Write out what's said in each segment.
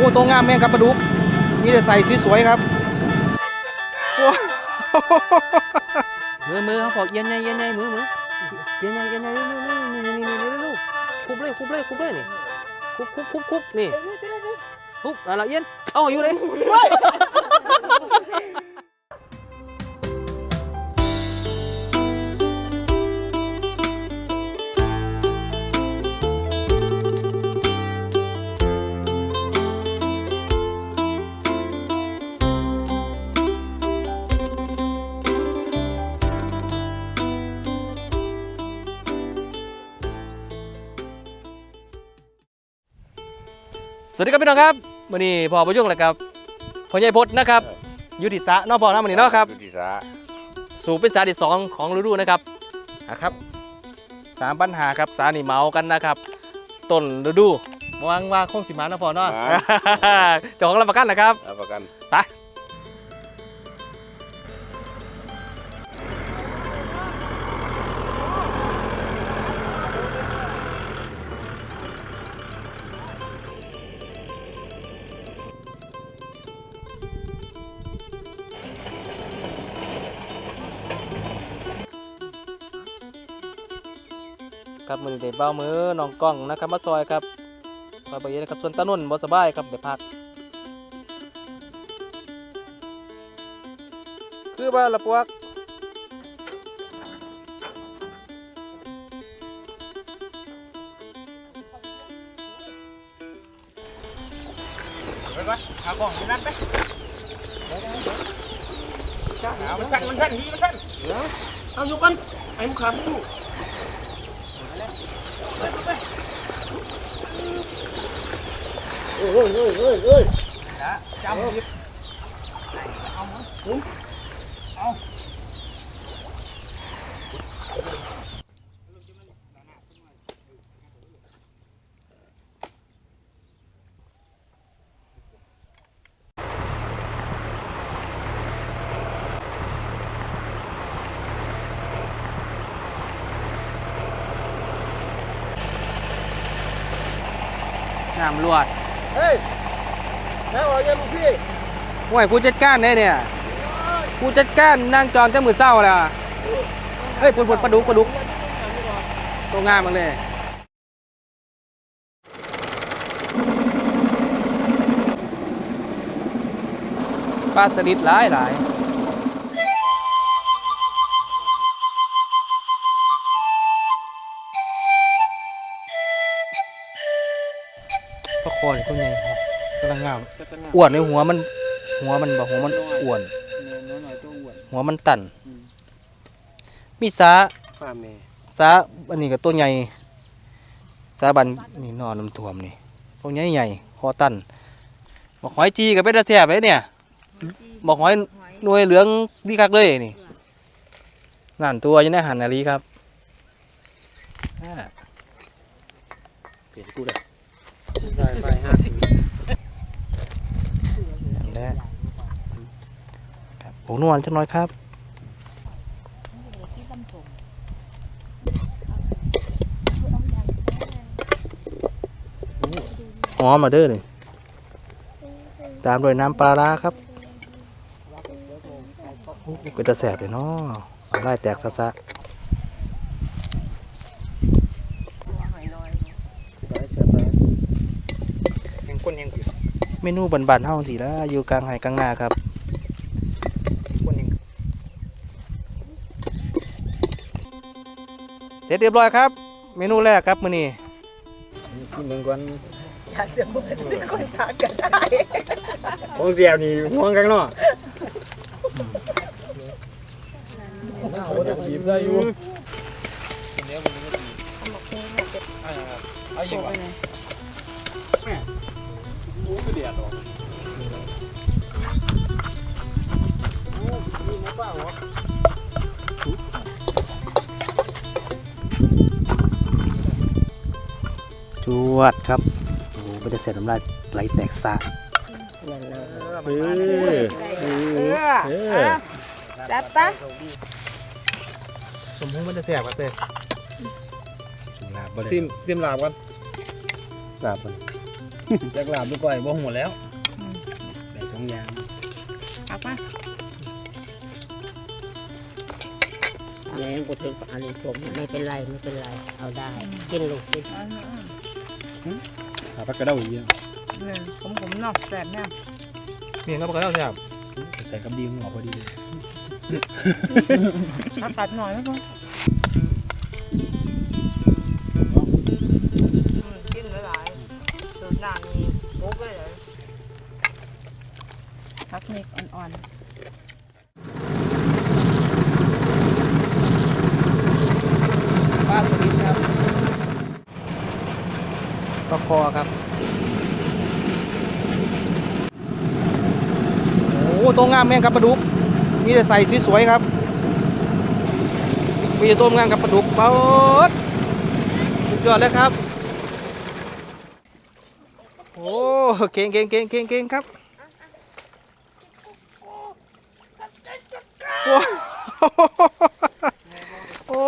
อ้ตัวงามแม่งครับปลาดุกมีแต่ใส่สวยๆครับโอ้มือมือเขาบอกเย็นไงเย็นไงมือมือเย็นไงเย็นไงนี่นี่นี่นี่นี่นี่ลูกคุบเลยคุบเลยคุบเลยนี่คุบคุบคุบคุบนี่คุบอะไรเย็นเอาอยู่เลย วัสดีครับพี่น้องครับวันนี้พ่อประยุกต์เลยครับพ่อใหญ่พจน์นะครับอยุติสะเนอกพ่อนะวันนี้เนาะครับยุติสาสู่เป็นสาที่สองของฤดูนะครับอะครับสามปัญหาครับสานี่เมากันนะครับต้นฤดูวางว่าคงสิมาเนาะพ่อเนาะเจ้าของรับประกันนะครับรับประกันไป ครับมือนี้ได้เบ้ามือน้องกล้องนะครับมาซอยครับซอยไปเยอะนะครับส่วนตานุ่นบ่สบายครับเดี๋ยวพัก คือว่าละพวกเอาของที่นั่นไปเอามันสั่นมันสั่นดีมันสั่นเอาอยู่กันไอ้มุขามสู้เอ้ย เอ้ยเอ้ยเอ้ยเอ้ยจำผิดเอามั้งผมเอา น้ำรวดเฮ้ยแม่ว่าจะลูกพี่ห่วยผู้จัดการเนี่ยเนี่ยผู้จัดการนั่งจอนแต่มือเศร้าแล้วอะเฮ้ยปุ่นปุ่นปลาดุกปลาดุกตัวงามมันเลยปลาสลิดหลายหลาย คอนี่ตัวใหญ่พอกำลังงามอ้วนในหัวมัน หัวมันบอกหัวมันอ้วนน้อยๆตัวอ้วนหัวมันตันมีสาป้าแม่สาอันนี้ก็ตัวใหญ่สาบันนี่นอนน้ำท่วมนี่ตัวใหญ่ใหญ่คอตันบอกหอยจีกับเป็นตาแสบเลยเนี่ยบอกหอยหน่วยเหลืองดีคักเลยนี่นั่นตัวอยังได้หันนาลีครับอ่าเปลี่ยนกูเลย ได้ไปฮะ อย่างแรกครับผ งนวลจักหน้อยครับหอมมาเด้อนี่ตามด้วยน้ำปลาร้าครับโอ้เป็นตะแสบเลยเนาะไล่แตกซะซะเมนูบันๆเฮาสิละอยู่กลางไห่กลางนาครับ สร็จเรียบร้อยครับ เมนูแรกครับมื้อนี้ชิมเมืองก่อนของเสียวนี่ห่วงกันเนาะบีบได้อยู่เอาอีกว่ะโอ้ก็เดือดหรอกจ วดครับโอ้โหเป็นตะแสบน้ำลายไหลแตกซะเออเอออะจัดปะสมมุติมันจะแสบครับเต้จุลาบเลยซิมซิมลาบกันลาบเลยจากลาบดูก่อยบ่หัวแล้วได้สองยางเอาปะแม่งกูถึงอันนี้ผมไม่เป็นไรไม่เป็นไร เอาได้ กินลูกกินอันนี้ หาปลากระเด้าอีกอย่างเนี่ยผมผมๆเนอกแสบเนี่ยนี่ก็บอกกันแล้วแซ่บใส่กำดีหัวพอดีเลยเอาตัดหน่อยไหมพ่อามแม่งครับปลาดุก มีแต่ใส่สวยๆครับ มีแต่ตัวงามกับปลาดุกเปิดสุดยอดเลยครับ โอ้เก่งเก่งเก่งเก่งเก่งครับโอ้โอ้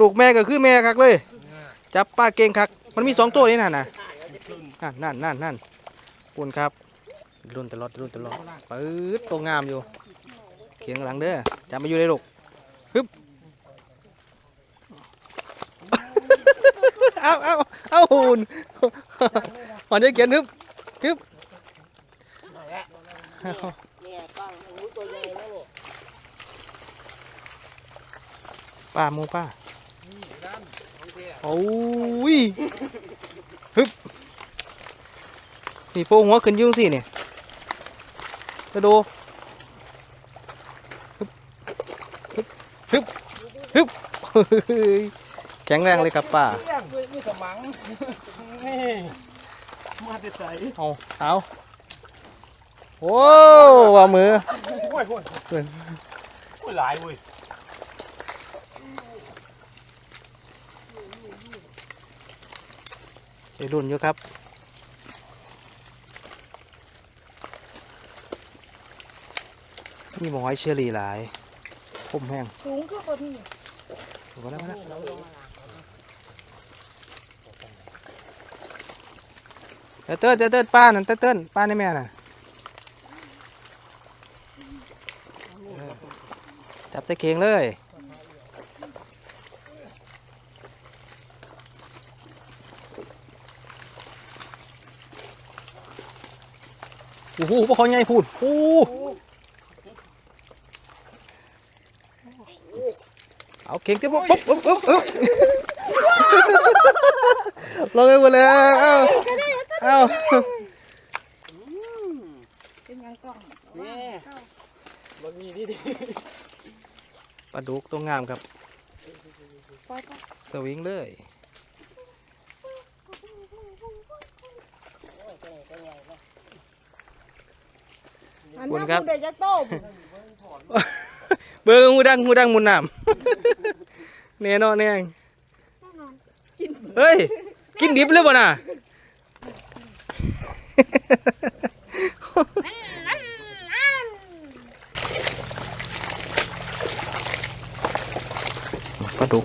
ลูกแม่ก็คือแม่คักเลย จับปลาเก่งคัก มันมีสองตัวนี่น่ะนะนั่นนั่นนั่นนั่นคุณครับ รุ่นตลอดรุ่นตลอดปื๊ดตัวงามอยู่เขียงหลังเด้อจับมาอยู่ในลูกฮึบเอาเอาเอาหุ่นหอนจะเขียนฮึบฮึบเนี่ยกล้องหูตัวใหญ่นะนี่ป้าหมูป้าโอ้ยฮึบนี่โพหัวขึ้นยุ่งสิเนี่ย จะดูฮึบฮึบฮึบฮึบเฮ้ยแข็งแรงเลยครับป้านี่สมังนี่มาติดใส่เอาเอาโอ้ว่ามือโอ้ยโอ้ยโอ้ยหลายเว้ยไอรุ่นอยู่ครับ นี่หมอหอยเชอรี่หลายคมแห้งๆสูงขึ้นกว่านี้มาแล้วมาแล้วเต้นเต้นเต้นเต้นป้านั่นเต้นเต้นป้าในแม่น่ะเออจับตะเคียงเลยโอ้โหพวกเขาใหญ่พูดโอ้โห เอาเข่งเต็มปุ๊บปุ๊บปุ๊บปุ๊บปุ๊บลงไปหมดเลยเอาเอาเป็นไงกล้องแม่บักมีดิดิปลาดุกตัวงามครับปล่อยปะสวิงเลยอันนี้คุณเด็กจะต้ม เบิ้งหูดังหูดังมุนน้ำเนี่ยเนาะเนี่ยเฮ้ย กินดิบเลยบ่น่ะปลาดุก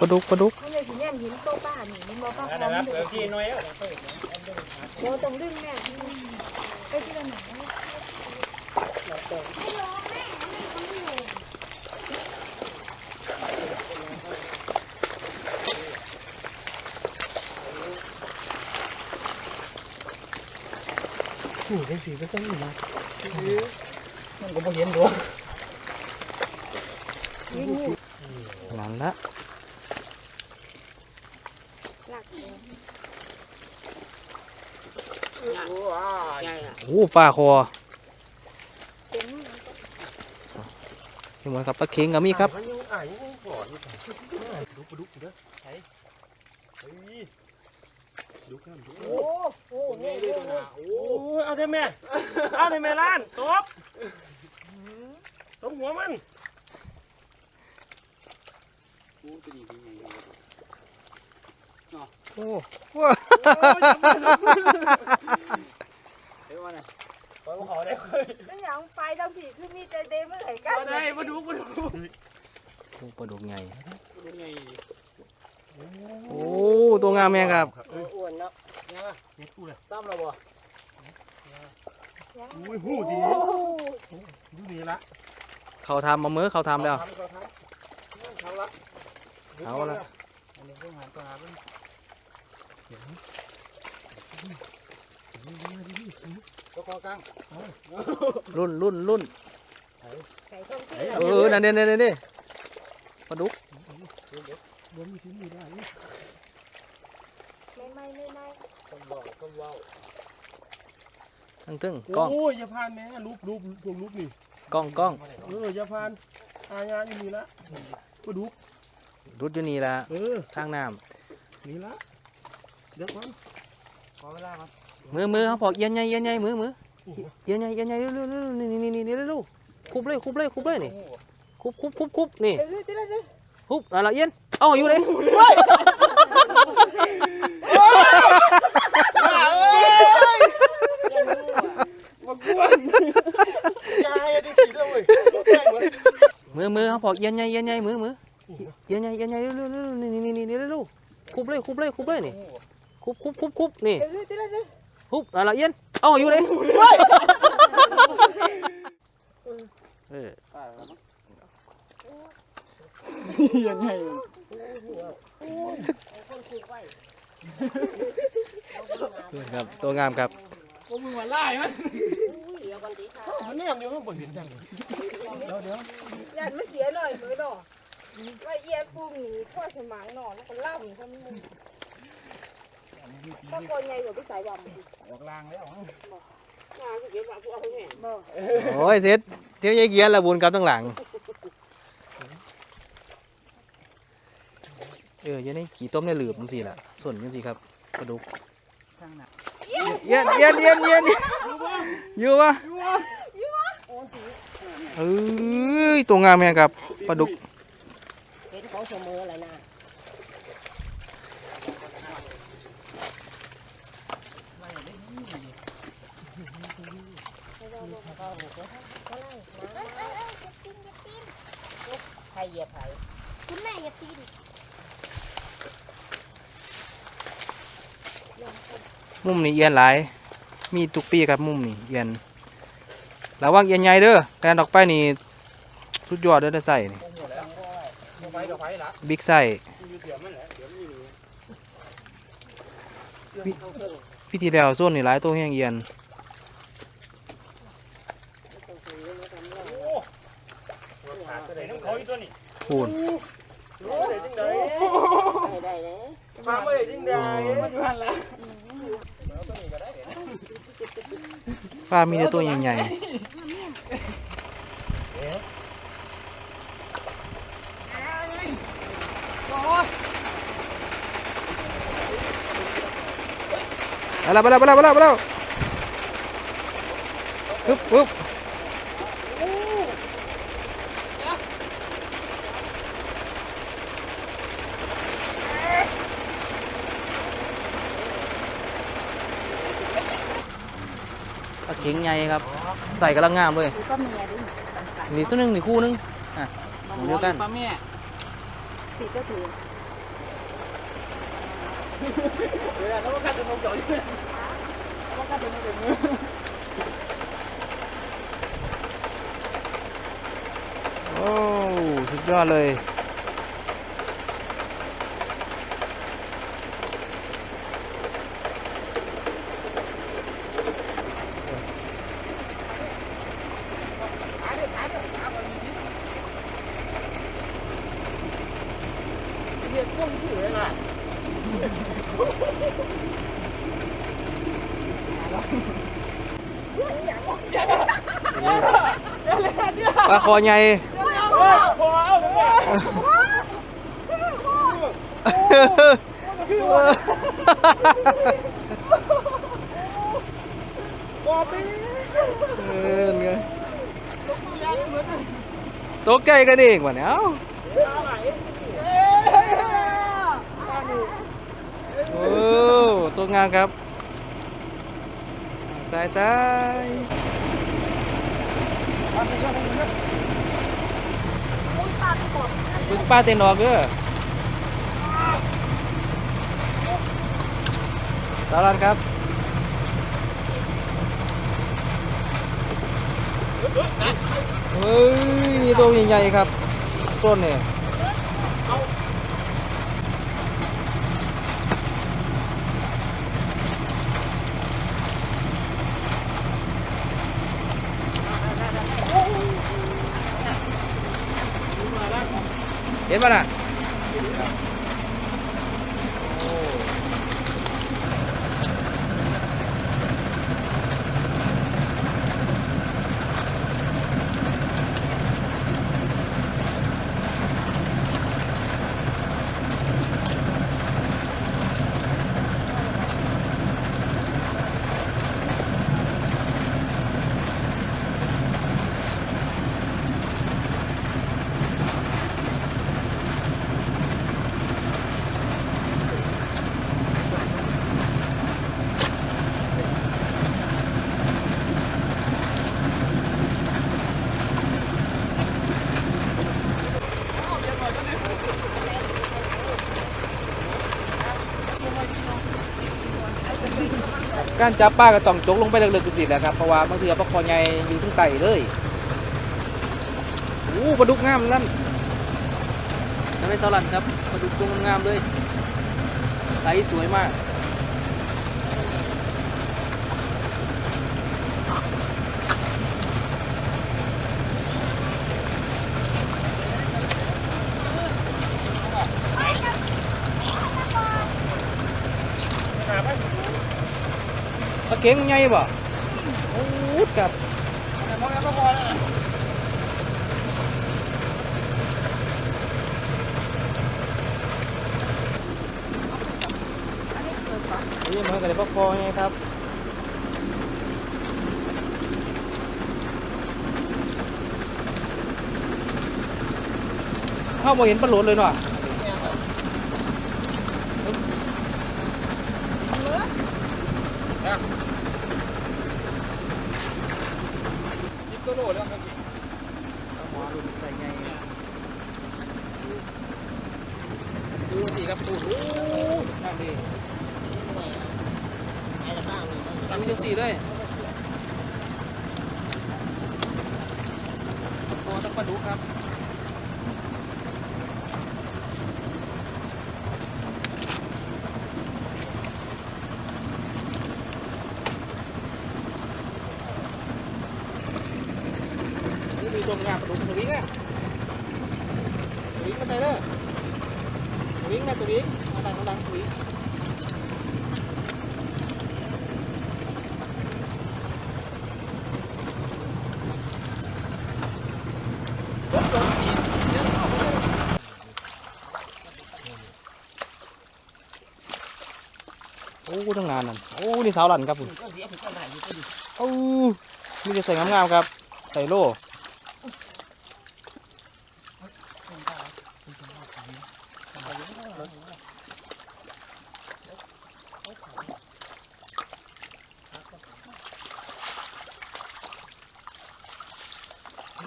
ปลาดุกปลาดุกปลาดุกไม่เลยสิแม่หินโตป้านี่มันบอกป้าพร้อนะมครับดูเดี๋ยวกินหน่อยอะโอ้ตรงดึงแม่ไอ้ที่ละหนังนี่ได้สีก็ต้องนี่นะมันก็บ่เห็นดอก นั่นละ ใหญ่อะโอ้ปลาคอนี่เหมือนกับปลาเค็งก็มีครับมันยังอ่านยังก่อนดูปลาดุกเด้อใช่เฮ้ยดุกน้ำดุกโอ้โหนี่เลยตัวหนาโอ้ยเอาเถอะแม่เอาเถอะแม่ล้านตบตบหัวมันตัวนี้ดี อ้ว้าเฮ้ยว่าไงปล่อยเขาได้เป็นอยางไปทางผีคือมีแต่เดมเมื่อไหร่กันได้มาดูมาดูปลาดุกไงโอ้ตัวงามแม่ครับอ้วนเนาะเนี่ยป่ะเฮ็ดกูเลยตั้มเราบ่อุ้ยหูดีดูดีละเขาทำมาเมื่อเขาทำแล้วเขาละเอาละอันนี้เพิ่งหันตัวหาเพิ่ง ตัวคอกลางรุ่นรุ่นรุ่นไก่ต้มที่เออนั่นนี่นี่นี่ปลาดุกรวมมีชิ้นมีได้ไม่ไม่ไม่ไม่คนว่าวคนว่าวทั้งตึ้งกล้องโอ้ยอย่าพานแม่รูปรูปพวกรูปนี่กล้องกล้องเอออย่าพานอางานอยู่นี่ละก็ดูรุดอยู่นี่ละเออทางน้ำนี่ละ ดี๋ยวก่อนขอเวลามาำมือมือเขาพอกเอีย็นใหญ่เอีย็นใหญ่มือมือเอีย็นใหญ่เอีย็นใหญ่เร็วเร็วเร็วนี่นี่นี่นี่เร็วเร็วคุบเลยคุบเลยคุบเลยนี่คุบคุบคุบคุบนี่เดี๋ยวเดี๋ยวเดี๋ยวเดี๋ยวคุบอะไรเอีย็นเอาอยู่เลยมากวนยายได้สีแล้วเว้ยมือมือเขาพอกเอีย็นใหญ่เอีย็นใหญ่มือมือเอีย็นใหญ่เอีย็นใหญ่เร็วเร็วเร็วนี่นี่นี่นี่เร็วเร็วคุบเลยคุบเลยคุบเลยนี่ คุบคุบคุบคุบนี่เดี๋ยวเดี๋ยวเดี๋ยวเดี๋ยวคุบอะไรเอีย็นเอาอยู่เลยเออยังไงครับตัวงามครับพวกมึงมาไล่มันเดี๋ยวกันดีค่ะมันแนมเดียวมันบ่เห็นจังเลยเดี๋ยวเดี๋ยวยันไม่เสียหน่อยมือหนอว่าเอียนปุ้งหนีพ่อสมังหนอแล้วก็ล่ำเขามึง พ่อคนไงอยู่ที่สายดำออกลางแล้วมาสิเก็บมากเอาเนี่บ่โอ้ยเสร็จเที่ยวยายเกียร์ละบุญกับตั้งหลัง เออยังนี่ขี่ต้มในหลืบมันสิล่ะ ส่วนยังสิครับกระดูกเย็นเย็นเย็นเย็นอยู่ปะเอ้ยตัวงามแม่ครับปลาดุก เห็นเขาเสมอแล้วนะ รเหยียบใครคุณแม่อย่าตีนมุมนี้เอียนหลาย มีตุกปีครับมุมนี้เอียนระวังเอียนใหญ่เด้อแปลนออกไปนี่สุดยอดเด้อได้ใส่นี่ไฟกับไฟละบิ๊กไส้อยู่เดี๋ยวมันแหละเดี๋ยวมันมีพี่ทีแล้วส่วนนี่หลายตัวแห้งเอียน ขาดเลยน้ำเขาอีก ตัวนี่พูนรู้เลยจังไดได้ได้เลยมาเมื่อจังไดมาอยู่หันละปลามีแต่ตัวใหญ่ๆไปแล้วไปแล้วไปแล้วไปแล้วไปแล้วปึ๊บปึ๊บปลาเข็ งใหญ่ครับ ใส่กำลังงามเลย ก็เมียดินี่ตัวหนึงนี่คู่หนึงอะหมูเดียวกันป้าแม่ตีก็ถือเดี๋ยวแล้วก็ขาดตัวน้องจ่อยโอ้ สุดยอดเลยปลาคอใหญ่พอเอาไปแม่พ ใหญ่เออไงตัวไก่กันเองวะเนี่ยโอ้ตัวงามครับใช่ใช่ บึงป้าเต้นออกเด้อสารันครับเฮ้ยมีตัวใหญ่ๆครับต้นเนี่ย เห็น การจับปลาก็ต้องจกลงไปเลึกๆสิแหละครับเพราะว่าบางทีปลาคอใหญ่อยู่ทั้งไตเลยโอ้ปลาดุกงามลั่นนั่นไม่เท่าไหร่ครับปลาดุกตรงงามเลยไตสวยมาก เก๋งใหญ่บ่โอ้ยกับนี่มันก็เลยปลาคอไงครับเข้ามาเห็นปลาหลดเลยเนาะ ยิบตัวโลแล้วครับ หมอรุ่นใส่ไงดูสิครับปูโอ้นั่นดิ ไอ้ละบ้างเลย ทำจังสี่ด้วยตัวต้องปลาดุกครับนี่มีตัวงามปลาดุกตัววิ่งอะตัววิ่งมาใส่เลยตั วิ่งมาตัววิ่งมาดังมาดังตัววิ่งโอ้ทั้งงานนั่นโอ้นี่สาวหลันครับผมก็เสียถึงก็ได้อยู่ก็ดีโอ้มีแต่ใส่งามๆครับ ใส่โล่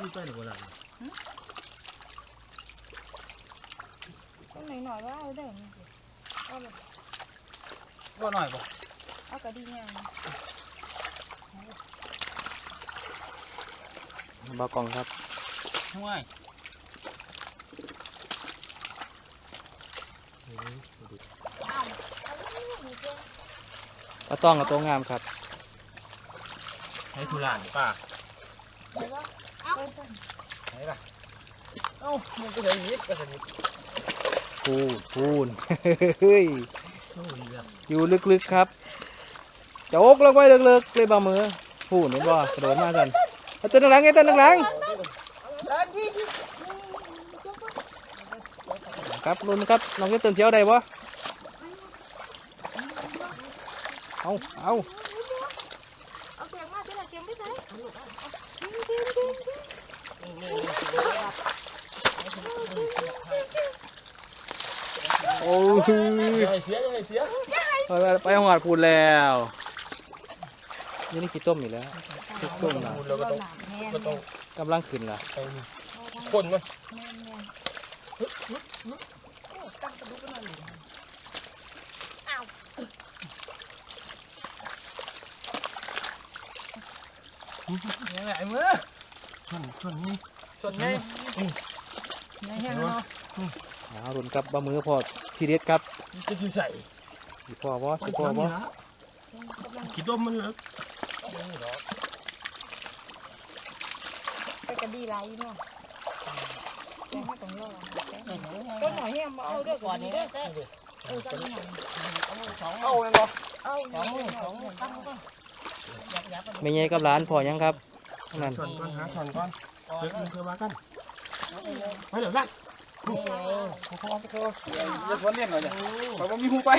นี่ไปหรือเปล่า ต้นหน่อยๆว่าเอาได้มั้ยเอาเลย ก็หน่อยบ่ เอากระดิ่งยัง บากองครับห่วยปลาต้องกับตัวงามครับให้ทุลานป่าเดี๋ยวว่าเอาไปก่อนไหนล่ะเอ้ามันก็เลยยิบก็สนิทพูนพูนเฮ้ยโอ้ยแบบอยู่ลึกๆครับจะอกลงไปลึกๆเลยบ่ามือพูนเห็นบ่กระโดดมาสัน เอาเต้นหลังไงเต้นหลังเดินที่ที่ครับนุ่นครับน้องจะเต้นเสียวได้บ่เอาเอาเอาเตียงมาเตียงเตียงไม่ใช่เตียงเตียงเตียงโอ้ยอย่าให้เสียอย่าให้เสียเอไปไปหอดพูดแล้ว นี่นี่ขี้ต้มอีกแล้วขี้ต้มนะพูดแล้วก็ต้องก็ต้องกำลังขึ้นล่ะไปคนมันยังไงมือชนชนนี่ชนไงเอารุนครับบะมือพอทีเด็ดครับจะอยู่ใส่สิพ่อบ่สิพ่อบ่คิดว่ามันเลิก ไปกระดีไรเนาะแกให้ต้องรอก็หน่อยแฮมเอาเด้อก่อนนี้เด้อเต้นเออจังหน่อยสองเอาเองเหรอเอาสองมือสองมือตั้งก็ยับยับแม่ใหญ่กับหลานพ่อยังครับนั่นชนก่อนหาชนก่อนก่อนเลิกนี่เธอมากันไปเดี๋ยวนั่นไงพอพอพออย่าสวนเล่นหน่อยเนี่ยไปว่ามีหูไป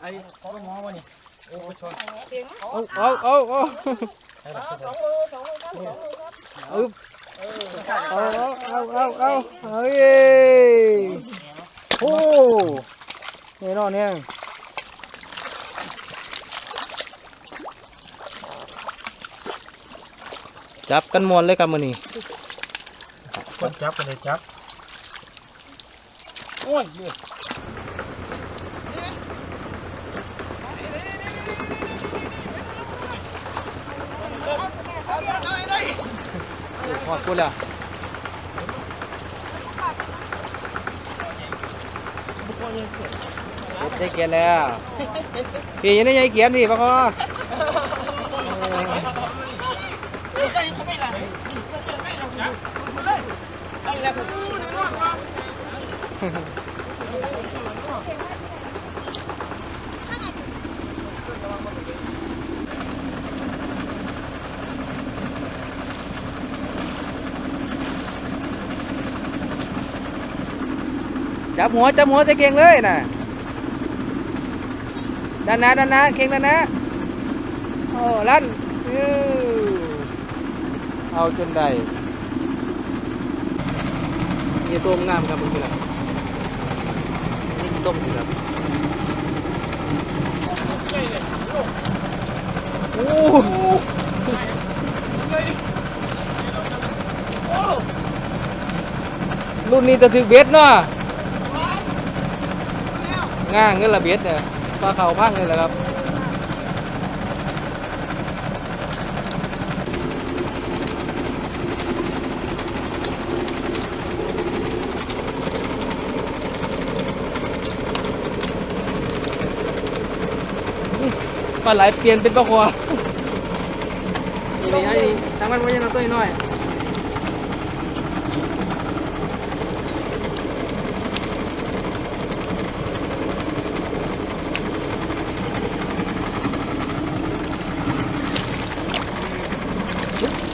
ไอ้ก็มองวะนี่โอ้ชนเสียงเอาเอาเอาเอาสองมือสองมือครับสองมือครับเอาเอาเอาเอาเฮ้ยโอ้แน่นอนเนี่ยจับกันมวนเลยครับมื้อนี้คนจับกันเลยจับโอ้ย เนี่ยพอดพูดแล้วได้เกียนแล้ว พี่ยังได้ยังเกียนพี่ปะคอ จับหัวจับหัวจะเก่งเลยน่ะด้านหน้าด้านหน้าเก่งด้านหน้าโอ้ลั่นอื้อเอาจนได้นี่ต้มงามครับมึงคืออะไรนี่ต้มคือครับโอ้รุ่นนี้จะถึกเบ็ดเนาะ ง่างเงินละเบียดเนี่ยปลาเขาพังเลยแหละครับปลาไหลเปลี่ยนเป็นปลาคอนี่ไอ้นี่ทางมันไม่ใช่น้ำตัวน้อย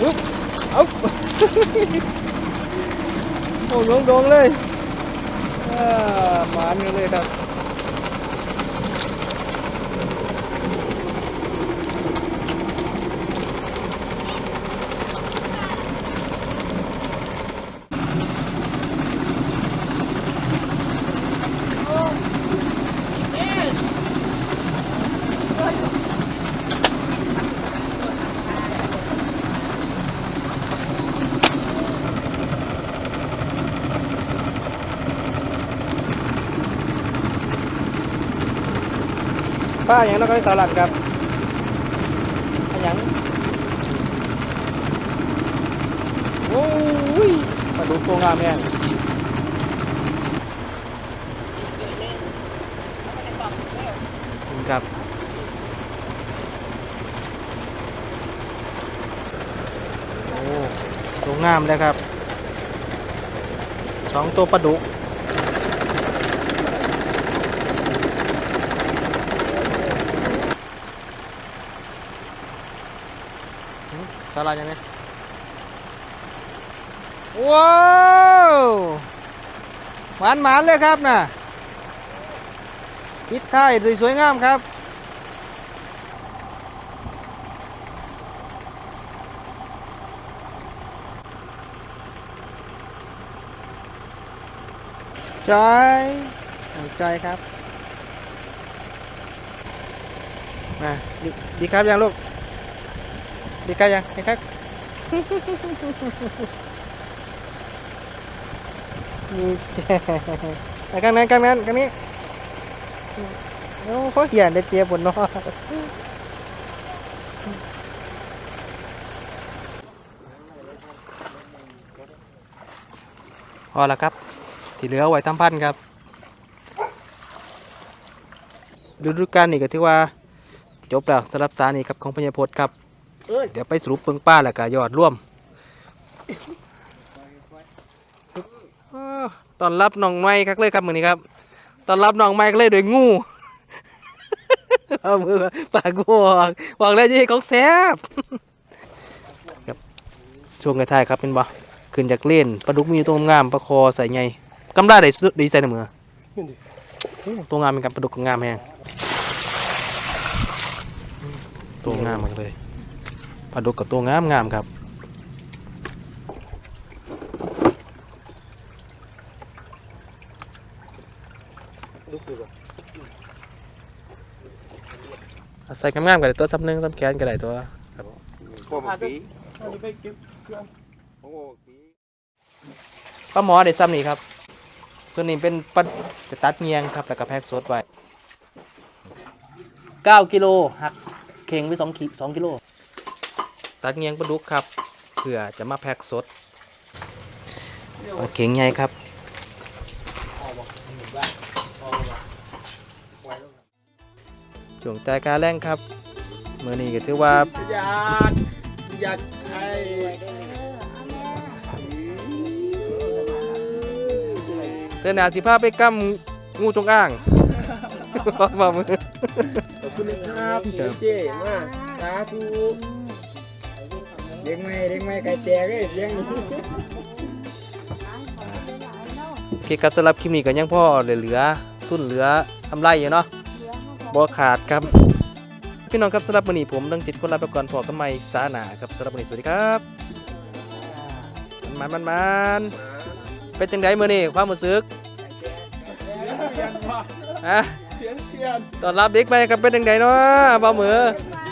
อุ๊บเอา โอ้ลงดงเลย อ่าหมานกันเลยครับ ป้าอย่างนั้นก็ได้สลัดครับอย่างโอ้ยปลาดุกตัวงามแม่ครับโอ้ตัวงามเลยครับสองตัวปลาดุก ลายยังไงว้าวหวานหมานเลยครับน่ะปิดท้ายสวยๆงามครับใช่น้องจอยครับมาดีดีครับยังลูก ดีครับยังดีครับนี่ไปข้างนั้นข้างนั้นข้างนี้โอ้โหอย่าได้เจ็บบนนอพอแล้วครับ ที่เหลือไว้ทำพันธุ์ครับฤดูกาลนี้ก็ถือว่า จบแล้วสำหรับสานีครับของพญาพจน์ครับ เอ้ยเดี๋ยวไปสรุปเบิ่งป้าแล้วก็ยอดร่วมอ้อตอนรับน้องไม้ครับเลยครับมื้อนี้ครับตอนรับน้องไม้ก็เลยโดวยงูเอามือปากกูออกบอกแล้วจะให้ของแซ่บครับช่วงท้ายๆครับเป็นบ่ขึ้นจากเล่นปลาดุกมีอยู่ตัวงามปลาคอใส่ไงกำได้ได้สุดดีใส่ในมือโอ้ตัวงามเป็นกันปลาดุกก็งามแฮงตัวงามมากเลย ปลาดุกกับตัวงามงามๆครับดูคือาศัยงามๆกันตัวซับหนึงซับแขนกันได้ตัวพ่องโอ้ปีปลาหมอได้ซ้ำนี่ครับ ส่วนนี้เป็นปลาจะตัดเงียงครับแล้วก็แพ็กสดไว้9กิโลหักเข่งไป2ขี2กิโล ตัดเงียงปลาดุกครับเพื่อจะมาแพ็กสดปลาเข่งใหญ่ครับช่วงแต่การแรงครับเมื่อนี้ก็ถือว่าอยากอยากไอ้เตือนหนาสิพาไปกั้มงูจงอ่างมามือขอบคุณครับเจ๊มาสาธุ เลี้ยงไม่เลี้ยงไม่ไก่แตกเลยเลี้ยงนี่โอเคครับสำหรับคลิปนี้ก็ยังพ่อเหลือๆทุนเหลือทำไรอยู่เนาะบ่ขาดครับ พี่น้องครับสำหรับวันนี้ผมต้องจิตคนลาไปก่อนพอกันใหม่สาหนาครับสำหรับวันนี้สวัสดีครับ มันมันมันเป็นจังไดมื้อนี้ความรู้สึกฮะเสียงเทียนตอนรับเด็กไปครับเป็นจังไดเนาะบ่มือมา